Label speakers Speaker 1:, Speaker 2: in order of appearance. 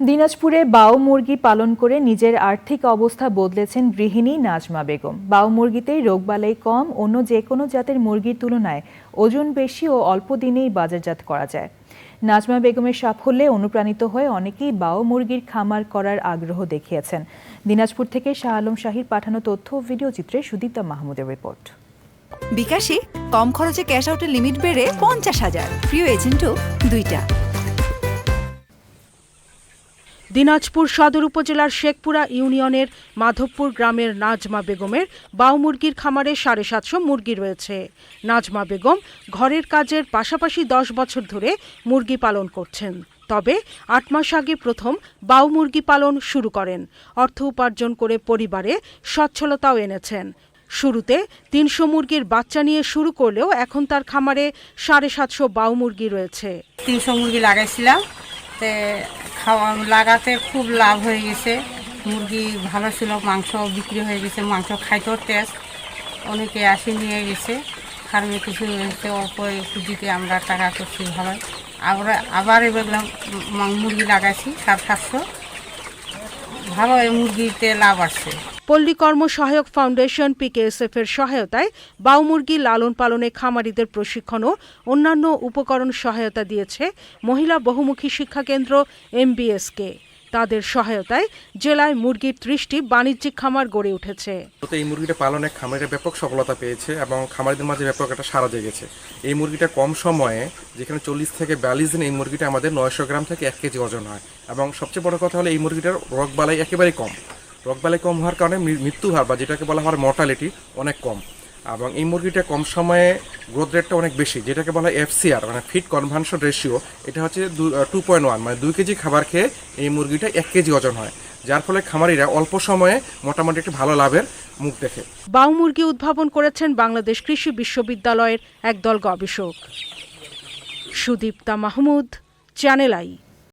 Speaker 1: দিনাজপুরে বাউ মুরগি পালন করে নিজের আর্থিক অবস্থা বদলেছেন গৃহিণী নাজমা বেগম। বাও মুরগিতে রোগবালাই কম, অন্য যে কোনো জাতের মুরগির তুলনায় ওজন বেশি ও অল্প দিনেই বাজারজাত করা যায়। নাজমা বেগমের সাফল্যে অনুপ্রাণিত হয়ে অনেকেই বাউ মুরগির খামার করার আগ্রহ দেখিয়েছেন। দিনাজপুর থেকে শাহ আলম শাহির পাঠানো তথ্য ও ভিডিও চিত্রে সুদীপ্তা মাহমুদের রিপোর্ট।
Speaker 2: বিকাশে কম খরচে ক্যাশ আউটের লিমিট বেড়ে পঞ্চাশ হাজার। প্রিয় এজেন্টও দুইটা।
Speaker 3: দিনাজপুর সদর উপজেলার শেখপুরা ইউনিয়নের মাধবপুর গ্রামের নাজমা বেগমের বাউ মুরগির খামারে সাড়ে সাতশো মুরগি রয়েছে। নাজমা বেগম ঘরের কাজের পাশাপাশি দশ বছর ধরে মুরগি পালন করছেন। তবে আট মাস আগে প্রথম বাউ মুরগি পালন শুরু করেন। অর্থ উপার্জন করে পরিবারে সচ্ছলতাও এনেছেন। শুরুতে তিনশো মুরগির বাচ্চা নিয়ে শুরু করলেও এখন তার খামারে সাড়ে সাতশো বাউ মুরগি রয়েছে।
Speaker 4: তিনশো মুরগি লাগাইছিলাম খাওয়া লাগাতে খুব লাভ হয়ে গেছে। মুরগি ভালো ছিল, মাংস বিক্রি হয়ে গেছে, মাংস খাইতেও টেস্ট অনেকে আসি নিয়ে গেছে। ফার্মে কিছু হয়েছে একটু দিতে আমরা টাকা করছি ভালো। আবার আবার এবার মুরগি লাগাইছি সাত সাতশো। ভালো এই মুরগিতে লাভ আসছে
Speaker 3: পল্লী কর্ম সহায়ক ফাউন্ডেশন পিকেএসএফ এর সহায়তায় বাউমুরগি লালন পালনে খামারিদের প্রশিক্ষণ ও অন্যান্য উপকরণ সহায়তা দিয়েছে মহিলা বহুমুখী শিক্ষা কেন্দ্র এমবিএসকে। তাদের সহায়তায় জেলায় মুরগির ত্রিশটি বাণিজ্যিক খামার গড়ে উঠেছে।
Speaker 5: এই মুরগিটা পালনে খামারিরা ব্যাপক সফলতা পেয়েছে এবং খামারিদের মাঝে ব্যাপক একটা সারা জেগেছে। এই মুরগিটা কম সময়ে যেখানে চল্লিশ থেকে বিয়াল্লিশ দিন এই মুরগিটা আমাদের নয়শো গ্রাম থেকে এক কেজি ওজন হয় এবং সবচেয়ে বড় কথা হলো এই মুরগিটার রোগবালাই একেবারেই কম। রোগবালাই কম হওয়ার কারণে মৃত্যু হার বা যেটাকে বলা হয় মর্টালিটি অনেক কম। এবং এই মুরগিটা কম সময়ে গ্রোথ রেটটা অনেক বেশি, যেটাকে বলা হয় এফসিআর মানে ফিট কনভানশন রেশিও এটা হচ্ছে টু পয়েন্ট ওয়ান মানে দুই কেজি খাবার খেয়ে এই মুরগিটা এক কেজি ওজন হয়। যার ফলে খামারিরা অল্প সময়ে মোটামুটি একটি ভালো লাভের মুখ দেখে।
Speaker 3: বাউ মুরগি উদ্ভাবন করেছেন বাংলাদেশ কৃষি বিশ্ববিদ্যালয়ের একদল গবেষক। Sudipta Mahmud channel I